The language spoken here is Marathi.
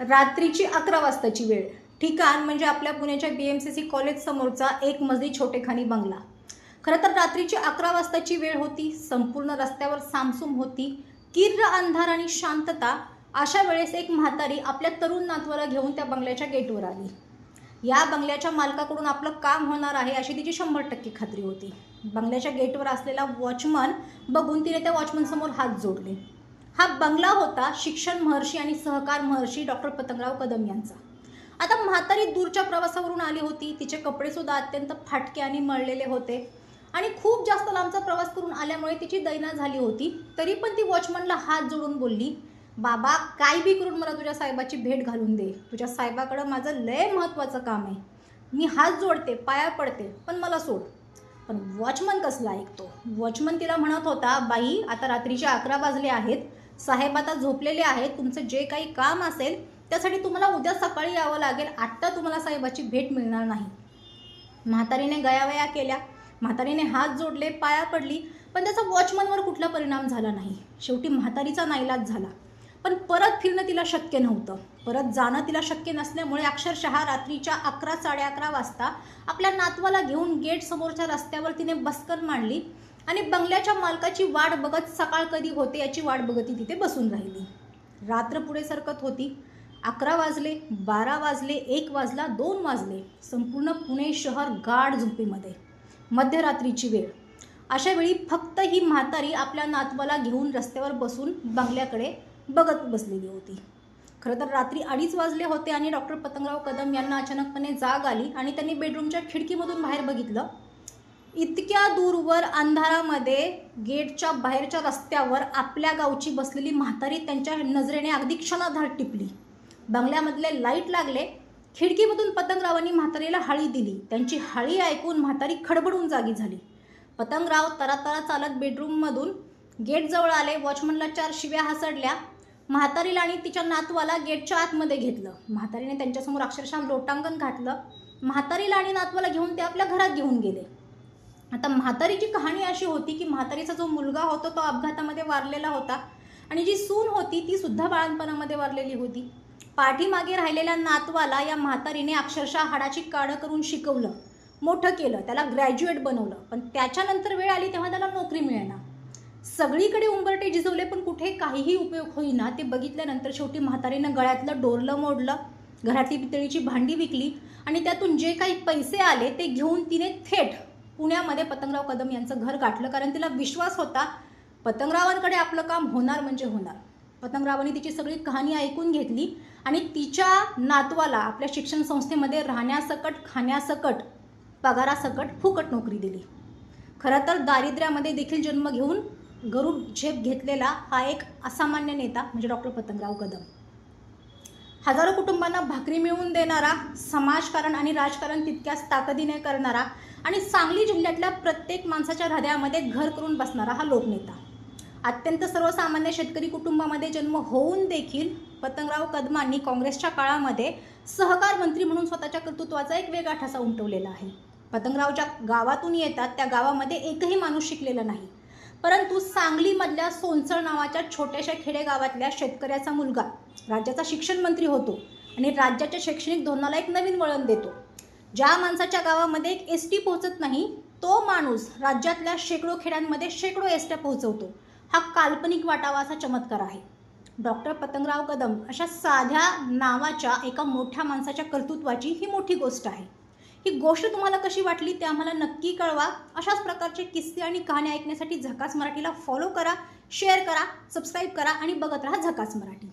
रात्रीची अकरा वाजताची वेळ. ठिकाण म्हणजे आपल्या पुण्याच्या बी एम सी सी कॉलेजसमोरचा एक मजली छोटेखानी बंगला. खरं तर रात्रीची अकरा वाजताची वेळ होती संपूर्ण रस्त्यावर सामसूम होती. किर्र अंधार आणि शांतता अशा वेळेस एक म्हातारी आपल्या तरुण नातवाला घेऊन त्या बंगल्याच्या गेटवर आली. या बंगल्याच्या मालकाकडून आपलं काम होणार आहे अशी तिची शंभर टक्के खात्री होती. बंगल्याच्या गेटवर असलेला वॉचमन बघून तिने त्या वॉचमनसमोर हात जोडले. हा बंगला होता शिक्षण महर्षी आणि सहकार महर्षी डॉक्टर पतंगराव कदम यांचा. आता म्हातारी दूरच्या प्रवासावरून आली होती. तिचे कपडेसुद्धा अत्यंत फाटके आणि मळलेले होते. आणि खूप जास्त लांबचा प्रवास करून आल्यामुळे तिची दैना झाली होती. तरी पण ती वॉचमनला हात जोडून बोलली बाबा काय बी करून मला तुझ्या साहेबाची भेट घालून दे. तुझ्या साहेबाकडं माझं लय महत्त्वाचं काम आहे. मी हात जोडते पाया पडते पण मला सोड. पण वॉचमन कसला ऐकतो वॉचमन तिला म्हणत होता बाई आता रात्रीचे अकरा वाजले आहेत. साहेब आता झोपलेले आहेत. तुमचं जे काही काम असेल त्यासाठी तुम्हाला उद्या सकाळी यावं लागेल. आत्ता तुम्हाला साहेबाची भेट मिळणार नाही. म्हातारीने गयावया केल्या. म्हातारीने हात जोडले पाया पडली पण त्याचा वॉचमनवर कुठला परिणाम झाला नाही. शेवटी म्हातारीचा नाईलाज झाला. पण परत फिरणं तिला शक्य नव्हतं. परत जाणं तिला शक्य नसल्यामुळे अक्षरशः रात्रीच्या अकरा साडे अकरा वाजता आपल्या नातवाला घेऊन गेट समोरच्या रस्त्यावर तिने बसकर मांडली आणि बंगल्याच्या मालकाची वाट बघत सकाळ कधी होते याची वाट बघत ती तिथे बसून राहिली. रात्र पुढे सरकत होती. अकरा वाजले बारा वाजले एक वाजला दोन वाजले. संपूर्ण पुणे शहर गाढ झोपेमध्ये. मध्यरात्रीची वेळ. अशा वेळी फक्त ही म्हातारी आपल्या नातवाला घेऊन रस्त्यावर बसून बंगल्याकडे बघत बसलेली होती. खरं तर रात्री अडीच वाजले होते आणि डॉक्टर पतंगराव कदम यांना अचानकपणे जाग आली आणि त्यांनी बेडरूमच्या खिडकीमधून बाहेर बघितलं. इतक्या दूरवर अंधारामध्ये गेटच्या बाहेरच्या रस्त्यावर आपल्या गावची बसलेली म्हातारी त्यांच्या नजरेने अगदी क्षणाधार टिपली. बंगल्यामधले लाइट लागले. खिडकीमधून पतंगरावांनी म्हातारीला हळी दिली. त्यांची हळी ऐकून म्हातारी खडबडून जागी झाली. पतंगराव तरातरा चालत बेडरूममधून गेटजवळ आले. वॉचमनला चार शिव्या हसडल्या. म्हातारीला आणि तिच्या नातवाला गेटच्या आतमध्ये घेतलं. म्हातारीने त्यांच्यासमोर अक्षरशः लोटांगण घातलं. म्हातारीला आणि नातवाला घेऊन ते आपल्या घरात घेऊन गेले. आता म्हातारीची कहाणी अशी होती की म्हातारीचा जो मुलगा होता तो अपघातामध्ये वारलेला होता आणि जी सून होती ती सुद्धा बाळणपणामध्ये वारलेली होती. पाठीमागे राहिलेल्या नातवाला या म्हातारीने अक्षरशः हाडाची काढं करून शिकवलं मोठं केलं त्याला ग्रॅज्युएट बनवलं. पण त्याच्यानंतर वेळ आली तेव्हा त्याला नोकरी मिळेना. सगळीकडे उंबरटे झिजवले पण कुठे काहीही उपयोग होईना. ते बघितल्यानंतर शेवटी म्हातारीनं गळ्यातलं डोरलं मोडलं. घरातली पितळीची भांडी विकली आणि त्यातून जे काही पैसे आले ते घेऊन तिने थेट पुण्यामध्ये पतंगराव कदम यांचं घर गाठलं. कारण तिला विश्वास होता पतंगरावांकडे आपलं काम होणार म्हणजे होणार. पतंगरावांनी तिची सगळी कहाणी ऐकून घेतली आणि तिच्या नातवाला आपल्या शिक्षण संस्थेमध्ये राहण्यासकट खाण्यासकट पगारासकट फुकट नोकरी दिली. खरं तर दारिद्र्यामध्ये देखील जन्म घेऊन गरुड झेप घेतलेला हा एक असामान्य नेता म्हणजे डॉक्टर पतंगराव कदम. हजारो कुटुंबांना भाकरी मिळवून देणारा समाजकारण आणि राजकारण तितक्याच ताकदीने करणारा आणि सांगली जिल्ह्यातल्या प्रत्येक माणसाच्या हृदयामध्ये घर करून बसणारा हा लोकनेता. अत्यंत सर्वसामान्य शेतकरी कुटुंबामध्ये जन्म होऊन देखील पतंगराव कदमांनी काँग्रेसच्या काळामध्ये सहकार मंत्री म्हणून स्वतःच्या कर्तृत्वाचा एक वेगळा ठसा उमटवलेला आहे. पतंगराव ज्या गावातून येतात त्या गावामध्ये एकही माणूस शिकलेला नाही. परंतु सांगलीमधल्या सोनसळ नावाच्या छोट्याशा खेडेगावातल्या शेतकऱ्याचा मुलगा राज्याचा शिक्षण मंत्री होतो आणि राज्याच्या शैक्षणिक धोरणाला एक नवीन वळण देतो. ज्या माणसाच्या गावामध्ये एक एस टी पोहोचत नाही तो माणूस राज्यातल्या शेकडो खेड्यांमध्ये शेकडो एस ट्या पोहोचवतो. हा काल्पनिक वाटावा असा चमत्कार आहे. डॉक्टर पतंगराव कदम अशा साध्या नावाच्या एका मोठ्या माणसाच्या कर्तृत्वाची ही मोठी गोष्ट आहे. ही गोष्ट तुम्हाला कशी वाटली ते आम्हाला नक्की कळवा. अशाच प्रकारचे किस्से आणि कहाणी ऐकण्यासाठी झकास मराठीला फॉलो करा शेअर करा सबस्क्राईब करा आणि बघत राहा झकास मराठी.